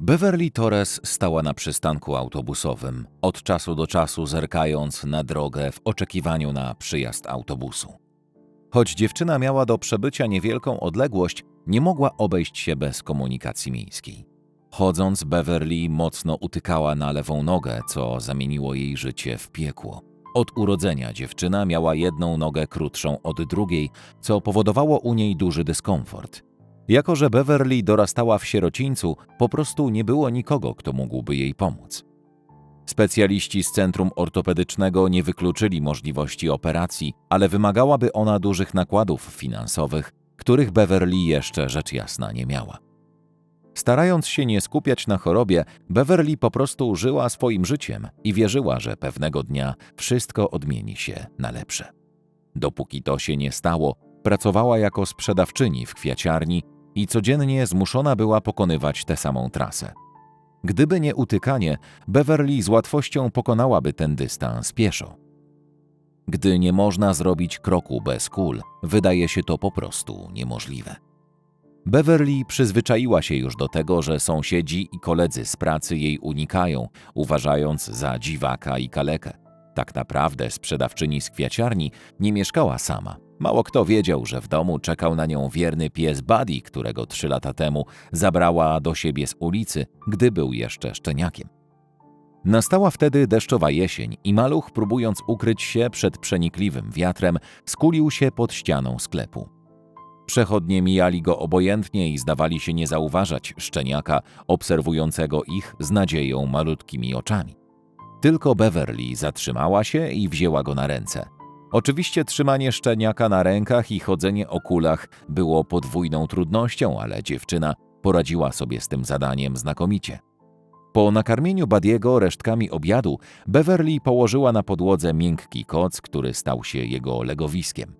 Beverly Torres stała na przystanku autobusowym, od czasu do czasu zerkając na drogę w oczekiwaniu na przyjazd autobusu. Choć dziewczyna miała do przebycia niewielką odległość, nie mogła obejść się bez komunikacji miejskiej. Chodząc, Beverly mocno utykała na lewą nogę, co zamieniło jej życie w piekło. Od urodzenia dziewczyna miała jedną nogę krótszą od drugiej, co powodowało u niej duży dyskomfort. Jako, że Beverly dorastała w sierocińcu, po prostu nie było nikogo, kto mógłby jej pomóc. Specjaliści z centrum ortopedycznego nie wykluczyli możliwości operacji, ale wymagałaby ona dużych nakładów finansowych, których Beverly jeszcze rzecz jasna nie miała. Starając się nie skupiać na chorobie, Beverly po prostu żyła swoim życiem i wierzyła, że pewnego dnia wszystko odmieni się na lepsze. Dopóki to się nie stało, pracowała jako sprzedawczyni w kwiaciarni i codziennie zmuszona była pokonywać tę samą trasę. Gdyby nie utykanie, Beverly z łatwością pokonałaby ten dystans pieszo. Gdy nie można zrobić kroku bez kul, wydaje się to po prostu niemożliwe. Beverly przyzwyczaiła się już do tego, że sąsiedzi i koledzy z pracy jej unikają, uważając za dziwaka i kalekę. Tak naprawdę sprzedawczyni z kwiaciarni nie mieszkała sama. Mało kto wiedział, że w domu czekał na nią wierny pies Buddy, którego trzy lata temu zabrała do siebie z ulicy, gdy był jeszcze szczeniakiem. Nastała wtedy deszczowa jesień i maluch, próbując ukryć się przed przenikliwym wiatrem, skulił się pod ścianą sklepu. Przechodnie mijali go obojętnie i zdawali się nie zauważać szczeniaka, obserwującego ich z nadzieją malutkimi oczami. Tylko Beverly zatrzymała się i wzięła go na ręce. Oczywiście trzymanie szczeniaka na rękach i chodzenie o kulach było podwójną trudnością, ale dziewczyna poradziła sobie z tym zadaniem znakomicie. Po nakarmieniu Badiego resztkami obiadu, Beverly położyła na podłodze miękki koc, który stał się jego legowiskiem.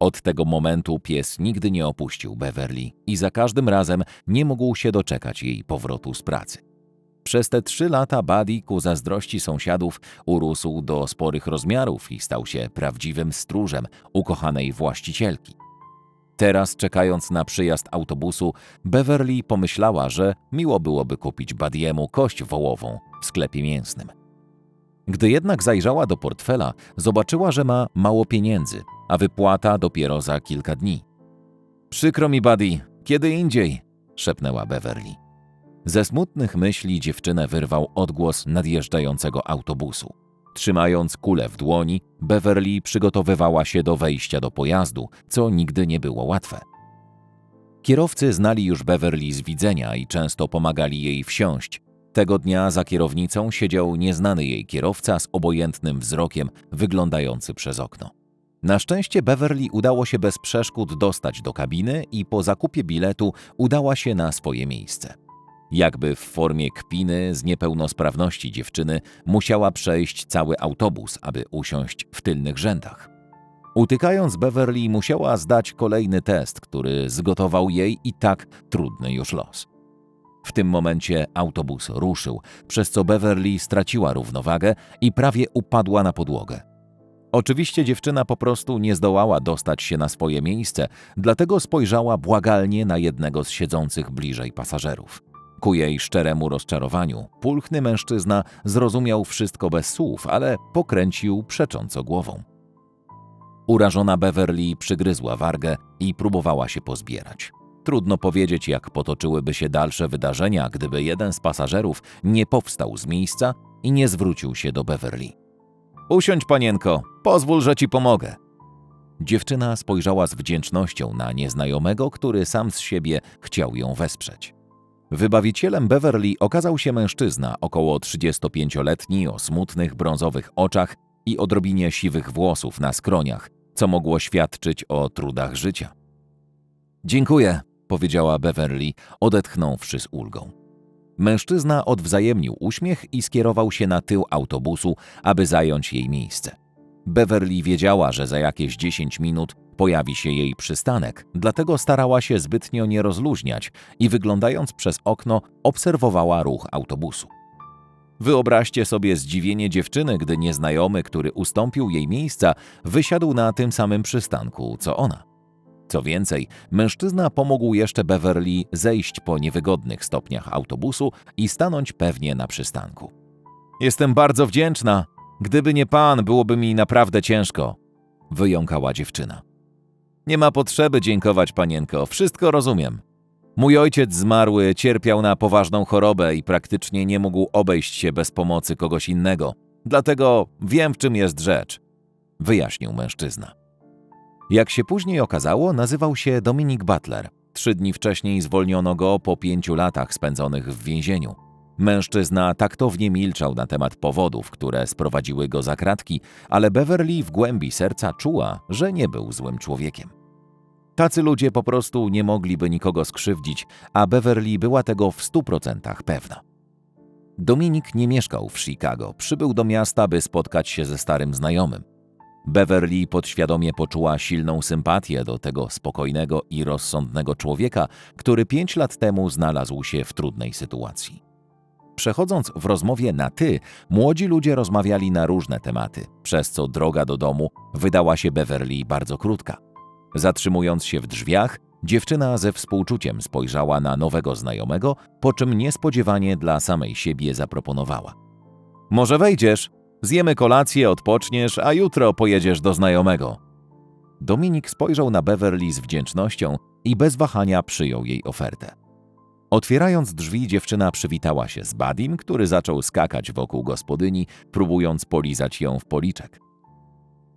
Od tego momentu pies nigdy nie opuścił Beverly i za każdym razem nie mógł się doczekać jej powrotu z pracy. Przez te trzy lata Buddy ku zazdrości sąsiadów urósł do sporych rozmiarów i stał się prawdziwym stróżem ukochanej właścicielki. Teraz, czekając na przyjazd autobusu, Beverly pomyślała, że miło byłoby kupić Badiemu kość wołową w sklepie mięsnym. Gdy jednak zajrzała do portfela, zobaczyła, że ma mało pieniędzy, a wypłata dopiero za kilka dni. Przykro mi, Buddy, kiedy indziej, szepnęła Beverly. Ze smutnych myśli dziewczynę wyrwał odgłos nadjeżdżającego autobusu. Trzymając kulę w dłoni, Beverly przygotowywała się do wejścia do pojazdu, co nigdy nie było łatwe. Kierowcy znali już Beverly z widzenia i często pomagali jej wsiąść. Tego dnia za kierownicą siedział nieznany jej kierowca z obojętnym wzrokiem, wyglądający przez okno. Na szczęście Beverly udało się bez przeszkód dostać do kabiny i po zakupie biletu udała się na swoje miejsce. Jakby w formie kpiny z niepełnosprawności dziewczyny musiała przejść cały autobus, aby usiąść w tylnych rzędach. Utykając Beverly musiała zdać kolejny test, który zgotował jej i tak trudny już los. W tym momencie autobus ruszył, przez co Beverly straciła równowagę i prawie upadła na podłogę. Oczywiście dziewczyna po prostu nie zdołała dostać się na swoje miejsce, dlatego spojrzała błagalnie na jednego z siedzących bliżej pasażerów. Ku jej szczeremu rozczarowaniu, pulchny mężczyzna zrozumiał wszystko bez słów, ale pokręcił przecząco głową. Urażona Beverly przygryzła wargę i próbowała się pozbierać. Trudno powiedzieć, jak potoczyłyby się dalsze wydarzenia, gdyby jeden z pasażerów nie powstał z miejsca i nie zwrócił się do Beverly. Usiądź, panienko, pozwól, że ci pomogę. Dziewczyna spojrzała z wdzięcznością na nieznajomego, który sam z siebie chciał ją wesprzeć. Wybawicielem Beverly okazał się mężczyzna około 35-letni o smutnych brązowych oczach i odrobinie siwych włosów na skroniach, co mogło świadczyć o trudach życia. Dziękuję, powiedziała Beverly, odetchnąwszy z ulgą. Mężczyzna odwzajemnił uśmiech i skierował się na tył autobusu, aby zająć jej miejsce. Beverly wiedziała, że za jakieś 10 minut pojawi się jej przystanek, dlatego starała się zbytnio nie rozluźniać i wyglądając przez okno obserwowała ruch autobusu. Wyobraźcie sobie zdziwienie dziewczyny, gdy nieznajomy, który ustąpił jej miejsca, wysiadł na tym samym przystanku co ona. Co więcej, mężczyzna pomógł jeszcze Beverly zejść po niewygodnych stopniach autobusu i stanąć pewnie na przystanku. Jestem bardzo wdzięczna. Gdyby nie pan, byłoby mi naprawdę ciężko, wyjąkała dziewczyna. Nie ma potrzeby dziękować, panienko, wszystko rozumiem. Mój ojciec zmarły cierpiał na poważną chorobę i praktycznie nie mógł obejść się bez pomocy kogoś innego, dlatego wiem, w czym jest rzecz, wyjaśnił mężczyzna. Jak się później okazało, nazywał się Dominik Butler. Trzy dni wcześniej zwolniono go po pięciu latach spędzonych w więzieniu. Mężczyzna taktownie milczał na temat powodów, które sprowadziły go za kratki, ale Beverly w głębi serca czuła, że nie był złym człowiekiem. Tacy ludzie po prostu nie mogliby nikogo skrzywdzić, a Beverly była tego w stu procentach pewna. Dominik nie mieszkał w Chicago, przybył do miasta, by spotkać się ze starym znajomym. Beverly podświadomie poczuła silną sympatię do tego spokojnego i rozsądnego człowieka, który pięć lat temu znalazł się w trudnej sytuacji. Przechodząc w rozmowie na ty, młodzi ludzie rozmawiali na różne tematy, przez co droga do domu wydała się Beverly bardzo krótka. Zatrzymując się w drzwiach, dziewczyna ze współczuciem spojrzała na nowego znajomego, po czym niespodziewanie dla samej siebie zaproponowała. Może wejdziesz? Zjemy kolację, odpoczniesz, a jutro pojedziesz do znajomego. Dominik spojrzał na Beverly z wdzięcznością i bez wahania przyjął jej ofertę. Otwierając drzwi, dziewczyna przywitała się z Badim, który zaczął skakać wokół gospodyni, próbując polizać ją w policzek.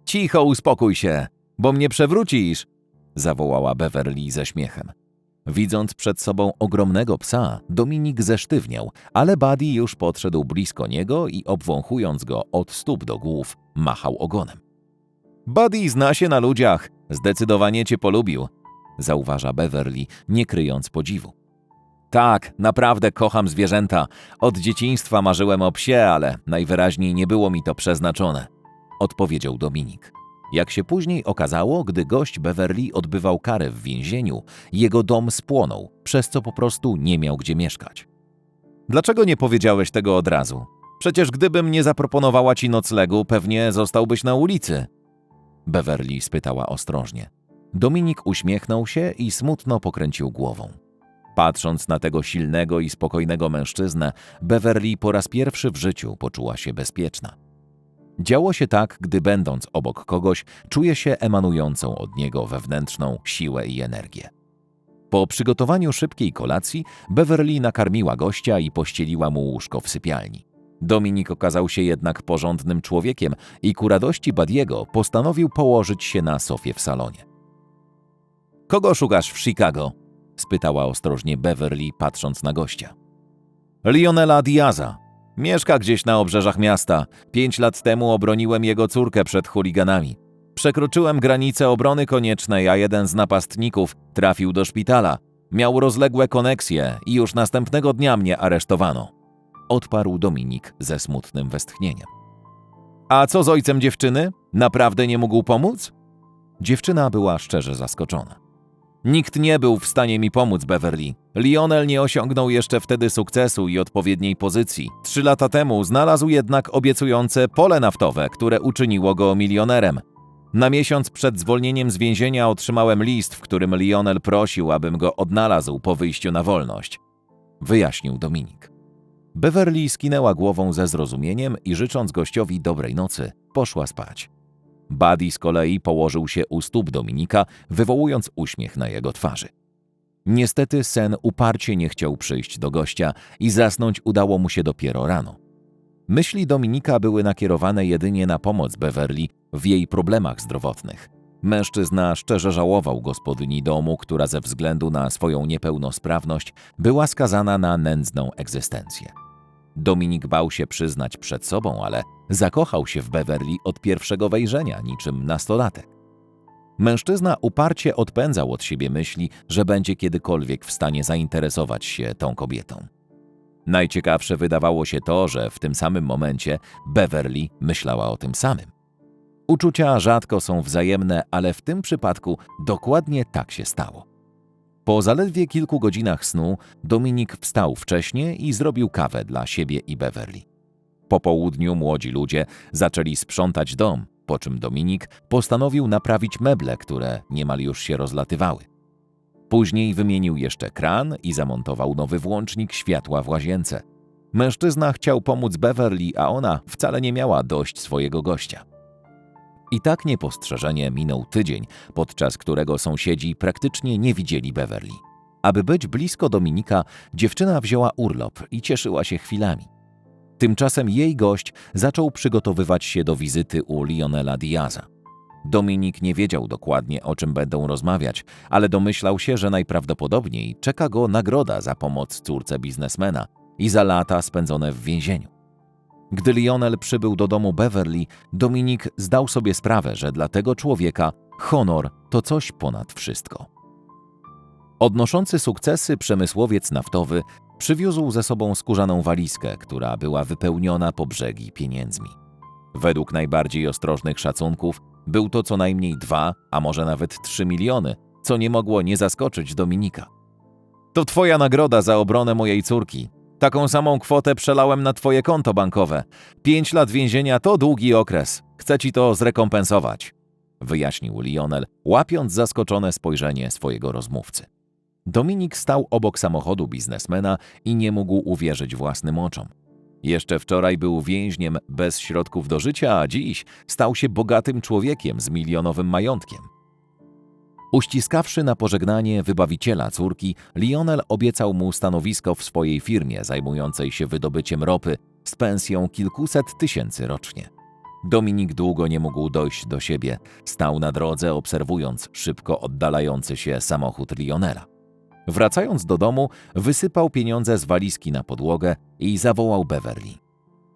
Cicho, uspokój się, bo mnie przewrócisz! zawołała Beverly ze śmiechem. Widząc przed sobą ogromnego psa, Dominik zesztywniał, ale Buddy już podszedł blisko niego i obwąchując go od stóp do głów, machał ogonem. Buddy zna się na ludziach, zdecydowanie cię polubił, zauważa Beverly, nie kryjąc podziwu. Tak, naprawdę kocham zwierzęta. Od dzieciństwa marzyłem o psie, ale najwyraźniej nie było mi to przeznaczone, odpowiedział Dominik. Jak się później okazało, gdy gość Beverly odbywał karę w więzieniu, jego dom spłonął, przez co po prostu nie miał gdzie mieszkać. Dlaczego nie powiedziałeś tego od razu? Przecież gdybym nie zaproponowała ci noclegu, pewnie zostałbyś na ulicy. Beverly spytała ostrożnie. Dominik uśmiechnął się i smutno pokręcił głową. Patrząc na tego silnego i spokojnego mężczyznę, Beverly po raz pierwszy w życiu poczuła się bezpieczna. Działo się tak, gdy będąc obok kogoś, czuje się emanującą od niego wewnętrzną siłę i energię. Po przygotowaniu szybkiej kolacji, Beverly nakarmiła gościa i pościeliła mu łóżko w sypialni. Dominik okazał się jednak porządnym człowiekiem i ku radości Badiego postanowił położyć się na sofie w salonie. Kogo szukasz w Chicago? Spytała ostrożnie Beverly, patrząc na gościa. Lionela Diaza. Mieszka gdzieś na obrzeżach miasta. Pięć lat temu obroniłem jego córkę przed chuliganami. Przekroczyłem granicę obrony koniecznej, a jeden z napastników trafił do szpitala. Miał rozległe koneksje i już następnego dnia mnie aresztowano. Odparł Dominik ze smutnym westchnieniem. A co z ojcem dziewczyny? Naprawdę nie mógł pomóc? Dziewczyna była szczerze zaskoczona. Nikt nie był w stanie mi pomóc, Beverly. Lionel nie osiągnął jeszcze wtedy sukcesu i odpowiedniej pozycji. Trzy lata temu znalazł jednak obiecujące pole naftowe, które uczyniło go milionerem. Na miesiąc przed zwolnieniem z więzienia otrzymałem list, w którym Lionel prosił, abym go odnalazł po wyjściu na wolność. Wyjaśnił Dominik. Beverly skinęła głową ze zrozumieniem i życząc gościowi dobrej nocy, poszła spać. Buddy z kolei położył się u stóp Dominika, wywołując uśmiech na jego twarzy. Niestety sen uparcie nie chciał przyjść do gościa i zasnąć udało mu się dopiero rano. Myśli Dominika były nakierowane jedynie na pomoc Beverly w jej problemach zdrowotnych. Mężczyzna szczerze żałował gospodyni domu, która ze względu na swoją niepełnosprawność była skazana na nędzną egzystencję. Dominik bał się przyznać przed sobą, ale zakochał się w Beverly od pierwszego wejrzenia, niczym nastolatek. Mężczyzna uparcie odpędzał od siebie myśli, że będzie kiedykolwiek w stanie zainteresować się tą kobietą. Najciekawsze wydawało się to, że w tym samym momencie Beverly myślała o tym samym. Uczucia rzadko są wzajemne, ale w tym przypadku dokładnie tak się stało. Po zaledwie kilku godzinach snu Dominik wstał wcześnie i zrobił kawę dla siebie i Beverly. Po południu młodzi ludzie zaczęli sprzątać dom, po czym Dominik postanowił naprawić meble, które niemal już się rozlatywały. Później wymienił jeszcze kran i zamontował nowy włącznik światła w łazience. Mężczyzna chciał pomóc Beverly, a ona wcale nie miała dość swojego gościa. I tak niepostrzeżenie minął tydzień, podczas którego sąsiedzi praktycznie nie widzieli Beverly. Aby być blisko Dominika, dziewczyna wzięła urlop i cieszyła się chwilami. Tymczasem jej gość zaczął przygotowywać się do wizyty u Lionela Diaza. Dominik nie wiedział dokładnie, o czym będą rozmawiać, ale domyślał się, że najprawdopodobniej czeka go nagroda za pomoc córce biznesmena i za lata spędzone w więzieniu. Gdy Lionel przybył do domu Beverly, Dominik zdał sobie sprawę, że dla tego człowieka honor to coś ponad wszystko. Odnoszący sukcesy przemysłowiec naftowy przywiózł ze sobą skórzaną walizkę, która była wypełniona po brzegi pieniędzmi. Według najbardziej ostrożnych szacunków był to co najmniej dwa, a może nawet trzy miliony, co nie mogło nie zaskoczyć Dominika. To twoja nagroda za obronę mojej córki. Taką samą kwotę przelałem na twoje konto bankowe. Pięć lat więzienia to długi okres. Chcę ci to zrekompensować, wyjaśnił Lionel, łapiąc zaskoczone spojrzenie swojego rozmówcy. Dominik stał obok samochodu biznesmena i nie mógł uwierzyć własnym oczom. Jeszcze wczoraj był więźniem bez środków do życia, a dziś stał się bogatym człowiekiem z milionowym majątkiem. Uściskawszy na pożegnanie wybawiciela córki, Lionel obiecał mu stanowisko w swojej firmie zajmującej się wydobyciem ropy z pensją kilkuset tysięcy rocznie. Dominik długo nie mógł dojść do siebie. Stał na drodze, obserwując szybko oddalający się samochód Lionela. Wracając do domu, wysypał pieniądze z walizki na podłogę i zawołał Beverly.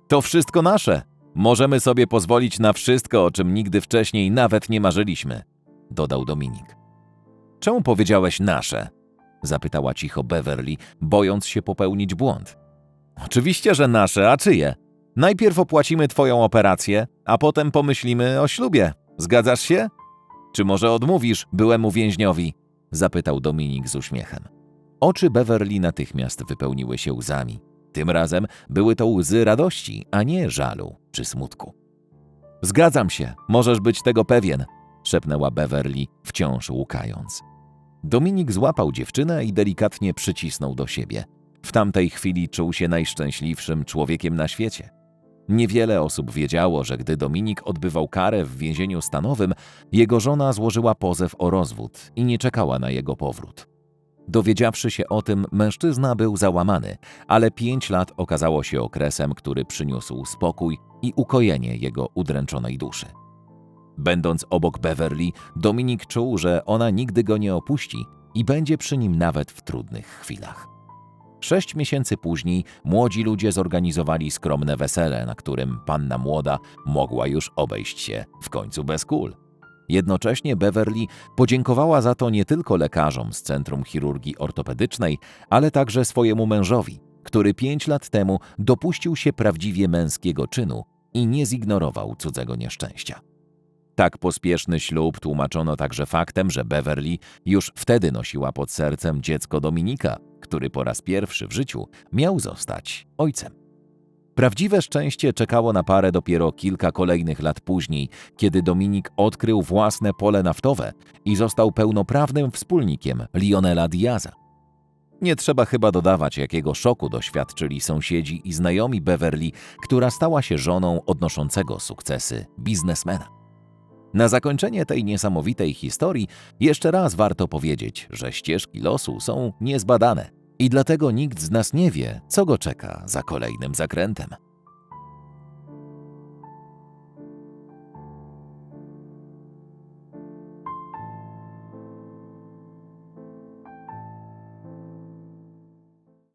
To wszystko nasze! Możemy sobie pozwolić na wszystko, o czym nigdy wcześniej nawet nie marzyliśmy, dodał Dominik. Czemu powiedziałeś nasze? zapytała cicho Beverly, bojąc się popełnić błąd. Oczywiście, że nasze, a czyje? Najpierw opłacimy twoją operację, a potem pomyślimy o ślubie. Zgadzasz się? Czy może odmówisz byłemu więźniowi? zapytał Dominik z uśmiechem. Oczy Beverly natychmiast wypełniły się łzami. Tym razem były to łzy radości, a nie żalu czy smutku. Zgadzam się, możesz być tego pewien, szepnęła Beverly, wciąż łukając. Dominik złapał dziewczynę i delikatnie przycisnął do siebie. W tamtej chwili czuł się najszczęśliwszym człowiekiem na świecie. Niewiele osób wiedziało, że gdy Dominik odbywał karę w więzieniu stanowym, jego żona złożyła pozew o rozwód i nie czekała na jego powrót. Dowiedziawszy się o tym, mężczyzna był załamany, ale pięć lat okazało się okresem, który przyniósł spokój i ukojenie jego udręczonej duszy. Będąc obok Beverly, Dominik czuł, że ona nigdy go nie opuści i będzie przy nim nawet w trudnych chwilach. Sześć miesięcy później młodzi ludzie zorganizowali skromne wesele, na którym panna młoda mogła już obejść się w końcu bez kul. Jednocześnie Beverly podziękowała za to nie tylko lekarzom z Centrum Chirurgii Ortopedycznej, ale także swojemu mężowi, który pięć lat temu dopuścił się prawdziwie męskiego czynu i nie zignorował cudzego nieszczęścia. Tak pospieszny ślub tłumaczono także faktem, że Beverly już wtedy nosiła pod sercem dziecko Dominika, który po raz pierwszy w życiu miał zostać ojcem. Prawdziwe szczęście czekało na parę dopiero kilka kolejnych lat później, kiedy Dominik odkrył własne pole naftowe i został pełnoprawnym wspólnikiem Lionela Diaza. Nie trzeba chyba dodawać, jakiego szoku doświadczyli sąsiedzi i znajomi Beverly, która stała się żoną odnoszącego sukcesy biznesmena. Na zakończenie tej niesamowitej historii jeszcze raz warto powiedzieć, że ścieżki losu są niezbadane i dlatego nikt z nas nie wie, co go czeka za kolejnym zakrętem.